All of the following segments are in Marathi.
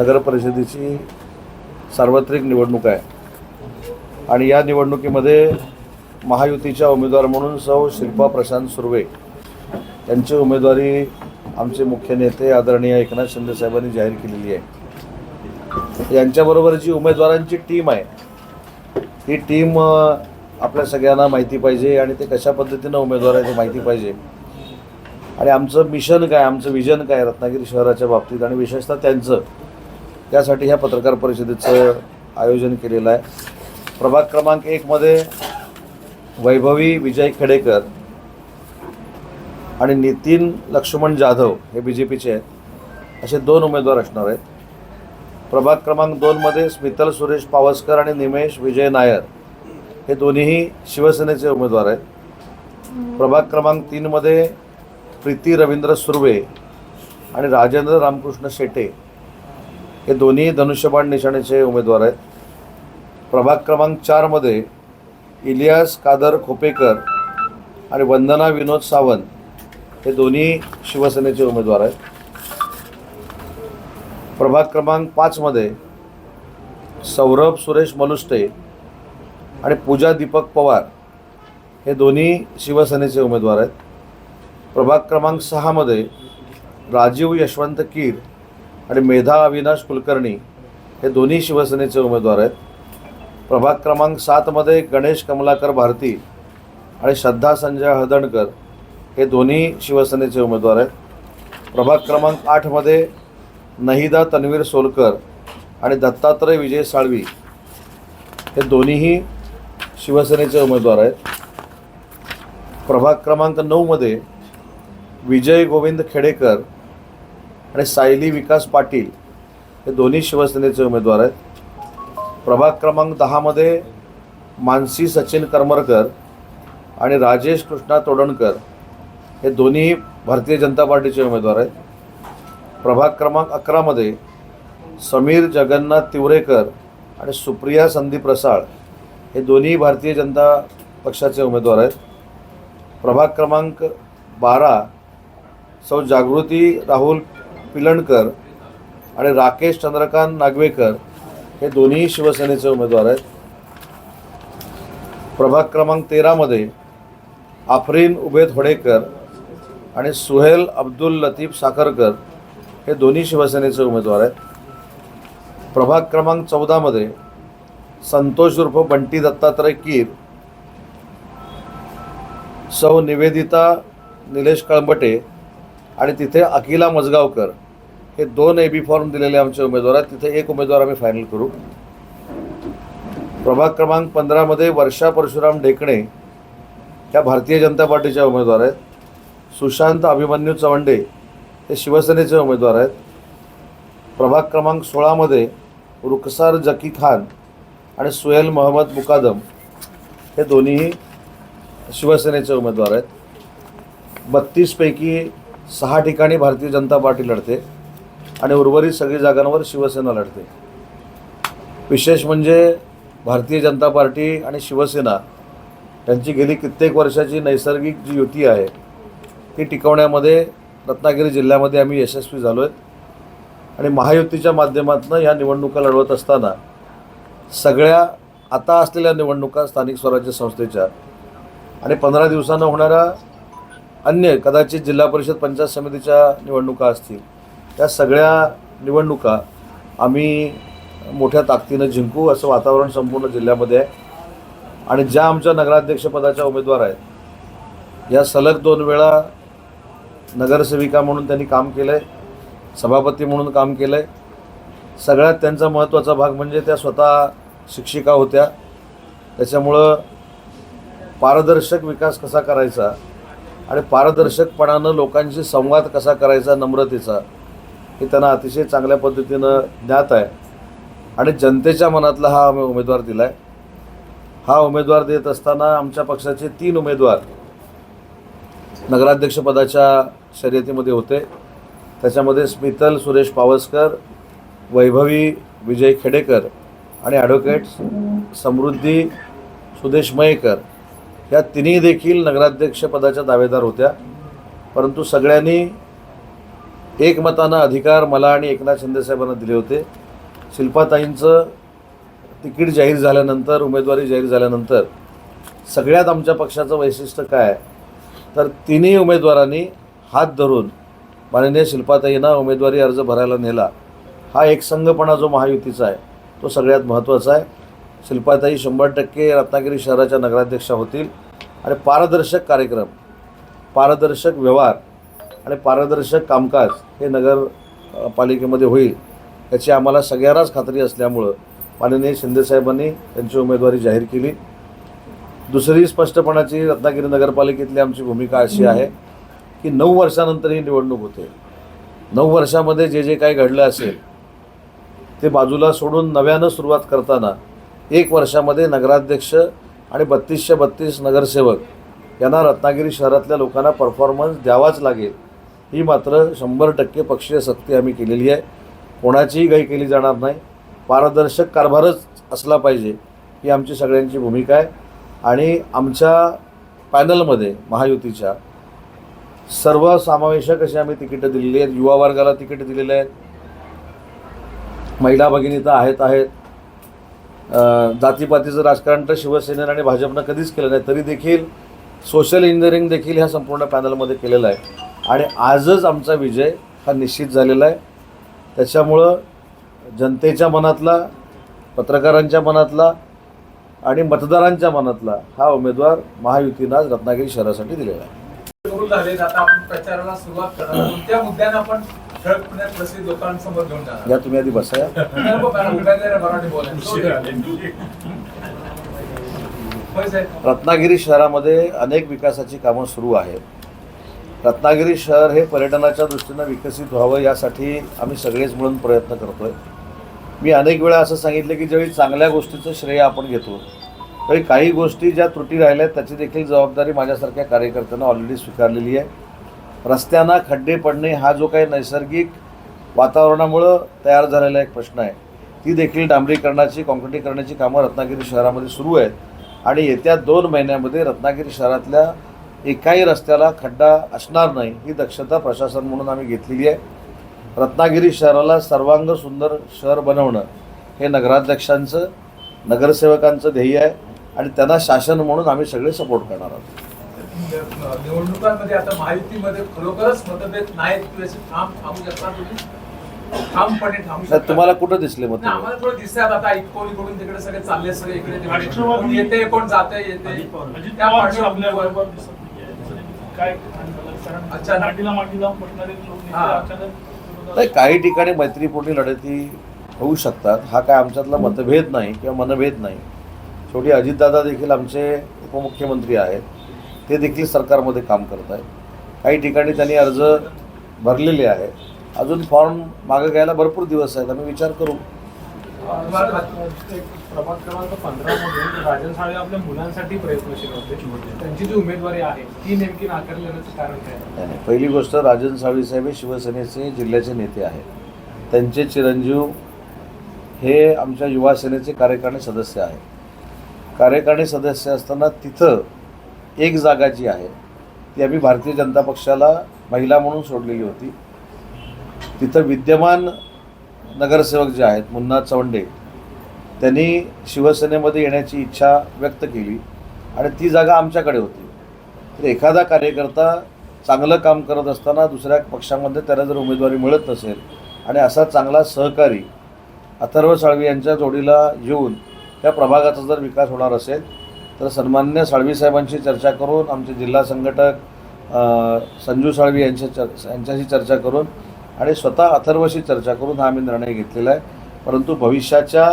नगर परिषदेची सार्वत्रिक निवडणूक आहे. आणि या निवडणुकीमध्ये महायुतीच्या उमेदवार म्हणून सौ शिल्पा प्रशांत सुर्वे यांची उमेदवारी आमचे मुख्य नेते आदरणीय एकनाथ शिंदेसाहेबांनी जाहीर केलेली आहे. यांच्याबरोबर जी उमेदवारांची टीम आहे. ही टीम आपल्या सगळ्यांना माहिती पाहिजे आणि ते कशा पद्धतीनं उमेदवार आहे ते माहिती पाहिजे. आणि आमचं मिशन काय आमचं विजन काय रत्नागिरी शहराच्या बाबतीत आणि विशेषतः त्यांचं त्यासाठी ह्या पत्रकार परिषदेचं आयोजन केलेलं आहे. प्रभाग क्रमांक एकमध्ये वैभवी विजय खेडेकर आणि नितीन लक्ष्मण जाधव हे बी जे पीचे आहेत. असे दोन उमेदवार असणार आहेत. प्रभाग क्रमांक दोनमध्ये स्मितल सुरेश पावसकर आणि निमेश विजय नायर हे दोन्हीही शिवसेनेचे उमेदवार आहेत. प्रभाग क्रमांक तीनमध्ये प्रीती रवींद्र सुर्वे आणि राजेंद्र रामकृष्ण शेटे हे दोन्ही धनुष्यबाण निशाणेचे उमेदवार आहेत. प्रभाग क्रमांक चारमध्ये इलियास कादर खोपेकर आणि वंदना विनोद सावंत हे दोन्ही शिवसेनेचे उमेदवार आहेत. प्रभाग क्रमांक पाचमध्ये सौरभ सुरेश मलुष्टे आणि पूजा दीपक पवार हे दोन्ही शिवसेनेचे उमेदवार आहेत. प्रभाग क्रमांक सहामध्ये राजीव यशवंत कीर आणि मेधा अविनाश कुलकर्णी हे दोन्ही शिवसेनेचे उमेदवार आहेत. प्रभाग क्रमांक सातमध्ये गणेश कमलाकर भारती आणि श्रद्धा संजय हदणकर हे दोन्ही शिवसेनेचे उमेदवार आहेत. प्रभाग क्रमांक आठमध्ये नहिदा तन्वीर सोलकर आणि दत्तात्रय विजय साळवी हे दोन्हीही शिवसेनेचे उमेदवार आहेत. प्रभाग क्रमांक नऊमध्ये विजय गोविंद खेडेकर आणि सायली विकास पाटील हे दोन्ही शिवसेनेचे उमेदवार आहेत. प्रभाग क्रमांक दहामध्ये मानसी सचिन करमरकर आणि राजेश कृष्णा तोडणकर हे दोन्ही भारतीय जनता पार्टीचे उमेदवार आहेत. प्रभाग क्रमांक अकरामध्ये समीर जगन्नाथ तिवरेकर आणि सुप्रिया संदीप रसाळ हे दोन्ही भारतीय जनता पक्षाचे उमेदवार आहेत. प्रभाग क्रमांक बारा सौ जागृती राहुल पिलणकर आणि राकेश चंद्रकांत नागवेकर हे दोन्ही शिवसेनेचे उमेदवार आहेत. प्रभाग क्रमांक तेरामध्ये आफरीन उबेद होडेकर आणि सुहेल अब्दुल लतीफ साखरकर हे दोन्ही शिवसेनेचे उमेदवार आहेत. प्रभाग क्रमांक चौदामध्ये संतोष उर्फ बंटी दत्तात्रय कीर सौ निवेदिता निलेश कळंबटे आणि तिथे अकिला मजगावकर हे दोन ए बी फॉर्म दिलेले आमचे उमेदवार आहेत. तिथे एक उमेदवार आम्ही फायनल करू. प्रभाग क्रमांक पंधरामध्ये वर्षा परशुराम ढेकणे ह्या भारतीय जनता पार्टीच्या उमेदवार आहेत. सुशांत अभिमन्यू चवंडे हे शिवसेनेचे उमेदवार आहेत. प्रभाग क्रमांक सोळामध्ये रुखसार जकी खान आणि सुहेल मोहम्मद मुकादम हे दोन्हीही शिवसेनेचे उमेदवार आहेत. बत्तीसपैकी सहा ठिकाणी भारतीय जनता पार्टी लढते आणि उर्वरित सगळी जागांवर शिवसेना लढते. विशेष म्हणजे भारतीय जनता पार्टी आणि शिवसेना त्यांची गेली कित्येक वर्षाची नैसर्गिक जी युती आहे ती टिकवण्यामध्ये रत्नागिरी जिल्ह्यामध्ये आम्ही यशस्वी झालो आहेत आणि महायुतीच्या माध्यमातून या निवडणुका लढवत असताना सगळ्या आता असलेल्या निवडणुका स्थानिक स्वराज्य संस्थेच्या आणि पंधरा दिवसानं होणाऱ्या अन्य कदाचित जिल्हा परिषद पंचायत समितीच्या निवडणुका असतील त्या सगळ्या निवडणुका आम्ही मोठ्या ताकदीनं जिंकू असं वातावरण संपूर्ण जिल्ह्यामध्ये आहे. आणि ज्या आमच्या नगराध्यक्षपदाच्या उमेदवार आहेत या सलग दोन वेळा नगरसेविका म्हणून त्यांनी काम केलं आहे सभापती म्हणून काम केलं आहे सगळ्यात त्यांचा महत्त्वाचा भाग म्हणजे त्या स्वतः शिक्षिका होत्या. त्याच्यामुळं पारदर्शक विकास कसा करायचा आणि पारदर्शकपणानं लोकांशी संवाद कसा करायचा नम्रतेचा हे त्यांना अतिशय चांगल्या पद्धतीनं ज्ञात आहे. आणि जनतेच्या मनातला हा आम्ही उमेदवार दिला आहे हा उमेदवार देत असताना आमच्या पक्षाचे तीन उमेदवार नगराध्यक्षपदाच्या शर्यतीमध्ये होते. त्याच्यामध्ये स्मितल सुरेश पावसकर वैभवी विजय खेडेकर आणि ॲडव्होकेट समृद्धी सुदेश मयेकर. या तिन्ही देखील नगराध्यक्षपदाच्या दावेदार होत्या. परंतु सगळ्यांनी एकमतानं अधिकार मला आणि एकनाथ शिंदेसाहेबांना दिले होते. शिल्पाताईंचं तिकीट जाहीर झाल्यानंतर उमेदवारी जाहीर झाल्यानंतर सगळ्यात आमच्या पक्षाचं वैशिष्ट्य काय आहे? तर तिन्ही उमेदवारांनी हात धरून माननीय शिल्पाताईंना उमेदवारी अर्ज भरायला नेला. हा एकसंघपणा जो महायुतीचा आहे तो सगळ्यात महत्त्वाचा आहे. शिल्पाताई शंभर टक्के रत्नागिरी शहराच्या नगराध्यक्षा होतील. आणि पारदर्शक कार्यक्रम पारदर्शक व्यवहार आणि पारदर्शक कामकाज हे नगर पालिकेमध्ये होईल याची आम्हाला सगळ्यांनाच खात्री असल्यामुळं माननीय शिंदेसाहेबांनी त्यांची उमेदवारी जाहीर केली. दुसरी स्पष्टपणाची रत्नागिरी नगरपालिकेतली आमची भूमिका अशी आहे की नऊ वर्षानंतर ही निवडणूक होते. नऊ वर्षामध्ये जे जे काही घडलं असेल ते बाजूला सोडून नव्यानं सुरुवात करताना एक वर्षामध्ये नगराध्यक्ष आणि बत्तीसशे बत्तीस नगरसेवक यांना रत्नागिरी शहरातल्या लोकांना परफॉर्मन्स द्यावाच लागेल. ही मात्र शंभर टक्के पक्षीय सक्ती आम्ही केलेली आहे. कोणाचीही घाई केली जाणार नाही. पारदर्शक कारभारच असला पाहिजे ही आमची सगळ्यांची भूमिका आहे. आणि आमच्या पॅनलमध्ये महायुतीच्या सर्वसमावेशक अशी आम्ही तिकीटं दिलेली आहेत. युवा वर्गाला तिकीट दिलेले आहेत. महिला भगिनी तर आहेत आहेत. जातीपातीचं राजकारण तर शिवसेनेनं आणि भाजपनं कधीच केलं नाही तरी देखील सोशल इंजिनिअरिंग देखील ह्या संपूर्ण पॅनलमध्ये केलेलं आहे. आणि आजच आमचा विजय हा निश्चित झालेला आहे. त्याच्यामुळं जनतेच्या मनातला पत्रकारांच्या मनातला आणि मतदारांच्या मनातला हा उमेदवार महायुतीनं आज रत्नागिरी शहरासाठी दिलेला आहे. या तुम्ही आधी. होय साहेब. रत्नागिरी शहरामध्ये अनेक विकासाची कामं सुरू आहेत. रत्नागिरी शहर हे पर्यटनाच्या दृष्टीनं विकसित व्हावं यासाठी आम्ही सगळेच मिळून प्रयत्न करतो आहे मी अनेक वेळा असं सांगितलं की ज्यावेळी चांगल्या गोष्टीचं श्रेय आपण घेतो त्यावेळी काही गोष्टी ज्या त्रुटी राहिल्या आहेत त्याची देखील जबाबदारी माझ्यासारख्या कार्यकर्त्यांना ऑलरेडी स्वीकारलेली आहे. रस्त्यांना खड्डे पडणे हा जो काही नैसर्गिक वातावरणामुळं तयार झालेला एक प्रश्न आहे. ती देखील डांबरीकरणाची काँक्रिटीकरणाची कामं रत्नागिरी शहरामध्ये सुरू आहेत. आणि येत्या दोन महिन्यामध्ये रत्नागिरी शहरातल्या एकाही रस्त्याला खड्डा असणार नाही ही दक्षता प्रशासन म्हणून आम्ही घेतलेली आहे. रत्नागिरी शहराला सर्वांग सुंदर शहर बनवणं हे नगराध्यक्षांचं नगरसेवकांचं ध्येय आहे. आणि त्यांना शासन म्हणून आम्ही सगळे सपोर्ट करणार आहोत. निवडणुकांमध्ये आता महायुतीमध्ये खरोखरच मतभेद नाहीत किंवा असे ठाम थांबू शकता तुम्ही ठामपणे थांबू नाही, शकता तुम्हाला कुठं दिसले मग नाही, आम्हाला थोडं दिसतात आता कोण इकडून तिकडे सगळे चालले सगळे इकडे तिकडे. कोण येते कोण जाते येते. त्या आपल्या बरोबर काय अचानक. हा. काही ठिकाणी मैत्रीपूर्ण लढती होऊ शकतात. हा काय आमच्यातला मतभेद नाही किंवा मनभेद नाही. शेवटी अजितदादा देखील आमचे उपमुख्यमंत्री आहेत. ते देखील सरकारमध्ये काम करत आहेत. काही ठिकाणी त्यांनी अर्ज भरलेले आहे. अजून फॉर्म मागे घ्यायला भरपूर दिवस आहेत. आम्ही विचार करू. प्रभाग क्रमांक राजन साळे आपल्या मुलांसाठी प्रयत्नशील होते त्यांची जी उमेदवारी आहे ती नेमकी कारण काय नाही, पहिली गोष्ट राजन साळवीसाहेब हे शिवसेनेचे जिल्ह्याचे नेते आहेत. त्यांचे चिरंजीव हे आमच्या युवा सेनेचे कार्यकारिणी सदस्य आहेत. कार्यकारिणी सदस्य असताना तिथं एक जागा जी आहे ती आम्ही भारतीय जनता पक्षाला महिला म्हणून सोडलेली होती. तिथं विद्यमान नगरसेवक जे आहेत मुन्ना चवंडे त्यांनी शिवसेनेमध्ये येण्याची इच्छा व्यक्त केली आणि ती जागा आमच्याकडे होती. तर एखादा कार्यकर्ता चांगलं काम करत असताना दुसऱ्या पक्षामध्ये त्याला जर उमेदवारी मिळत नसेल आणि असा चांगला सहकारी अथर्व साळवी यांच्या जोडीला येऊन त्या प्रभागाचा जर विकास होणार असेल तर सन्मान्य साळवी साहेबांशी चर्चा करून आमचे जिल्हा संघटक संजू साळवी यांच्या चर यांच्याशी चर्चा करून आणि स्वतः अथर्वशी चर्चा करून हा आम्ही निर्णय घेतलेला आहे. परंतु भविष्याच्या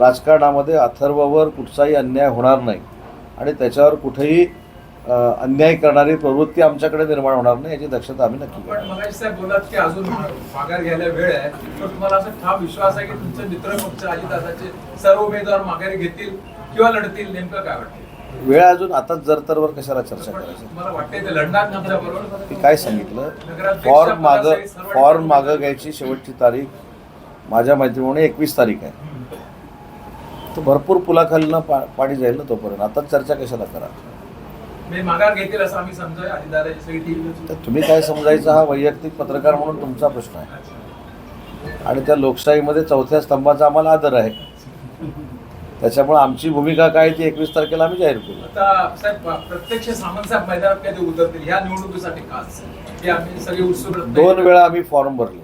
राजकारणामध्ये अथर्ववर कुठचाही अन्याय होणार नाही. आणि त्याच्यावर कुठेही अन्याय करणारी प्रवृत्ती आमच्याकडे निर्माण होणार नाही याची दक्षता आम्ही नक्की पण साहेब बोलात की अजून माघार घ्यायला वेळ आहे. तर तुम्हाला असं ठाम विश्वास आहे की तुमचे मित्र पक्ष अजितदादाचे सर्व उमेदवार माघारी घेतील किंवा लढतील नेमकं काय वाटतं? वेळ अजून आताच जरतरवर कशाला चर्चा करायची? वाटतंय ते लढणार मी काय सांगितलं? फॉर्म मागं फॉर्म मागं घ्यायची शेवटची तारीख माझ्या माहितीप्रमाणे एकवीस तारीख आहे. तर भरपूर पुलाखालीनं पा पाणी जाईल ना तोपर्यंत. आता चर्चा कशाला करा माघार घेतील असं आम्ही समजूया अजितदादाची सगळी टीम तर तुम्ही काय समजायचं हा वैयक्तिक पत्रकार म्हणून तुमचा प्रश्न आहे. आणि त्या लोकशाहीमध्ये चौथ्या स्तंभाचा आम्हाला आदर आहे. त्याच्यामुळे आमची भूमिका काय ती एकवीस तारखेला आम्ही जाहीर करू. आता साहेब प्रत्यक्ष सामंत साहेब मैदानात कधी उतरतील? ह्या निवडणुकीसाठी खास हे आम्ही सगळे उत्सुक आहेत. दोन वेळा आम्ही फॉर्म भरले.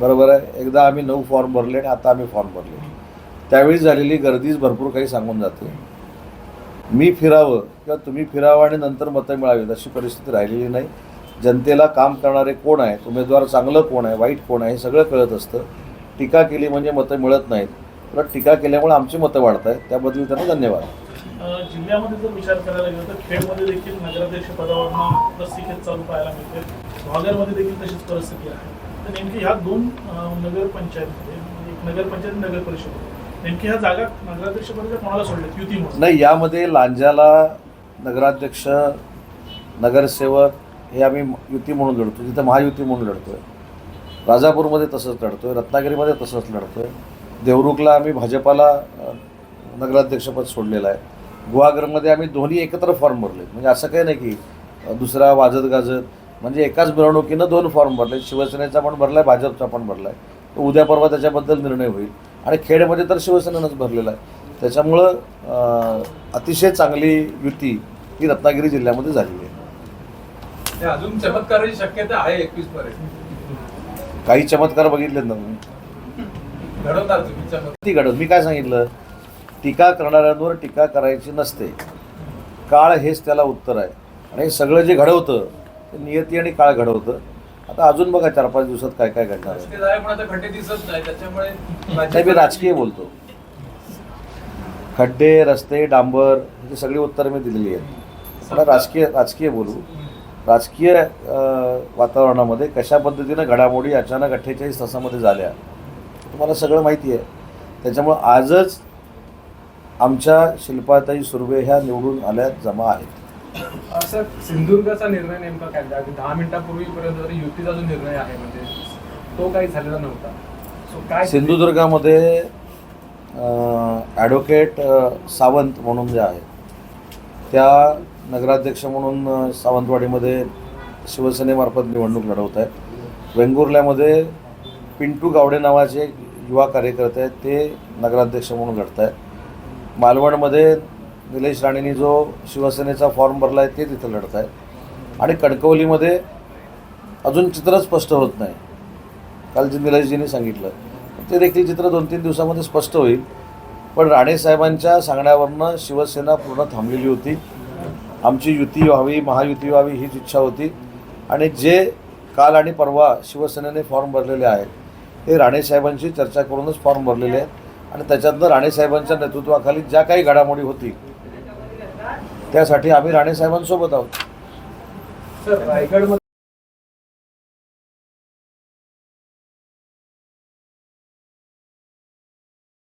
बरोबर आहे? एकदा आम्ही नऊ फॉर्म भरले आणि आता आम्ही फॉर्म भरले. त्यावेळी झालेली गर्दीच भरपूर काही सांगून जाते. मी फिरावं किंवा तुम्ही फिरावं आणि नंतर मतं मिळावीत अशी परिस्थिती राहिलेली नाही. जनतेला काम करणारे कोण आहेत? उमेदवार चांगलं कोण आहे? वाईट कोण आहे? हे सगळं कळत असतं. टीका केली म्हणजे मतं मिळत नाहीत. तर टीका केल्यामुळे आमची मतं वाढत आहेत त्याबद्दल त्यांना धन्यवाद. जिल्ह्यामध्ये जर विचार करायला गेला तर खेडमध्ये देखील नगराध्यक्ष पदावरनं रस्सीखेच चालू पाहायला मिळते. भागरमध्ये देखील तशीच परिस्थिती आहे. तर नेमकी ह्या दोन अं, नगरपंचायतमध्ये म्हणजे एक नगरपंचायत नगर परिषद नेमकी ह्या जागा नगराध्यक्ष कोणाला सोडल्यात? युती म्हणून नाही यामध्ये लांजाला नगराध्यक्ष नगरसेवक हे आम्ही युती म्हणून लढतो तिथं महायुती म्हणून लढतो आहे राजापूरमध्ये तसंच लढतो आहे रत्नागिरीमध्ये तसंच लढतो आहे देवरुखला आम्ही भाजपाला नगराध्यक्षपद सोडलेलं आहे. गुहागरमध्ये आम्ही दोन्ही एकत्र फॉर्म भरले म्हणजे असं काही नाही की दुसरा वाजत गाजत म्हणजे एकाच मिरवणुकीनं दोन फॉर्म भरले शिवसेनेचा पण भरला आहे भाजपचा पण भरला आहे उद्या परवा त्याच्याबद्दल निर्णय होईल. आणि खेडमध्ये तर शिवसेनेनंच भरलेला आहे. त्याच्यामुळं अतिशय चांगली युती ही रत्नागिरी जिल्ह्यामध्ये झालेली आहे. अजून चमत्काराची शक्यता आहे एकवीस पर्यंत. काही चमत्कार बघितलेत ना तुम्ही? घडवणार ती घडत मी काय सांगितलं? टीका करणाऱ्यांवर टीका करायची नसते. काळ हेच त्याला उत्तर आहे. आणि सगळं जे घडवतं ते नियती आणि काळ घडवतं. आता अजून बघा चार पाच दिवसात काय काय घडणार नाही मी राजकीय बोलतो. खड्डे रस्ते डांबर ही सगळी उत्तरं मी दिलेली आहेत. मला राजकीय राजकीय बोलू. राजकीय वातावरणामध्ये कशा पद्धतीनं घडामोडी अचानक अठ्ठेचाळीस तासामध्ये झाल्या तुम्हाला सगळं माहिती आहे. त्याच्यामुळं आजच आमच्या शिल्पाताई सुर्वे ह्या निवडून आल्या जमा आहेत. असं सिंधुदुर्गाचा निर्णय नेमका काय? अगदी दहा मिनिटापूर्वीपर्यंत युतीचा जो निर्णय आहे म्हणजे तो काही झालेला नव्हता. सो काय सिंधुदुर्गामध्ये ॲडव्होकेट सावंत म्हणून जे आहेत त्या नगराध्यक्ष म्हणून सावंतवाडीमध्ये शिवसेनेमार्फत निवडणूक लढवत आहेत. वेंगुर्ल्यामध्ये पिंटू गावडे नावाचे युवा कार्यकर्ते आहेत ते नगराध्यक्ष म्हणून घडत आहेत. मालवणमध्ये निलेश राणेंनी जो शिवसेनेचा फॉर्म भरला आहे ते तिथं लढत आहे. आणि कणकवलीमध्ये अजून चित्र स्पष्ट होत नाही. काल जे निलेशजींनी सांगितलं ते देखील चित्र दोन तीन दिवसामध्ये स्पष्ट होईल. पण राणेसाहेबांच्या सांगण्यावरनं शिवसेना पूर्ण थांबलेली होती. आमची युती व्हावी महायुती व्हावी हीच इच्छा होती. आणि जे काल आणि परवा शिवसेनेने फॉर्म भरलेले आहेत ते राणेसाहेबांशी चर्चा करूनच फॉर्म भरलेले आहेत. आणि त्याच्यातनं राणेसाहेबांच्या नेतृत्वाखाली ज्या काही घडामोडी होती त्यासाठी आम्ही राणेसाहेबांसोबत आहोत.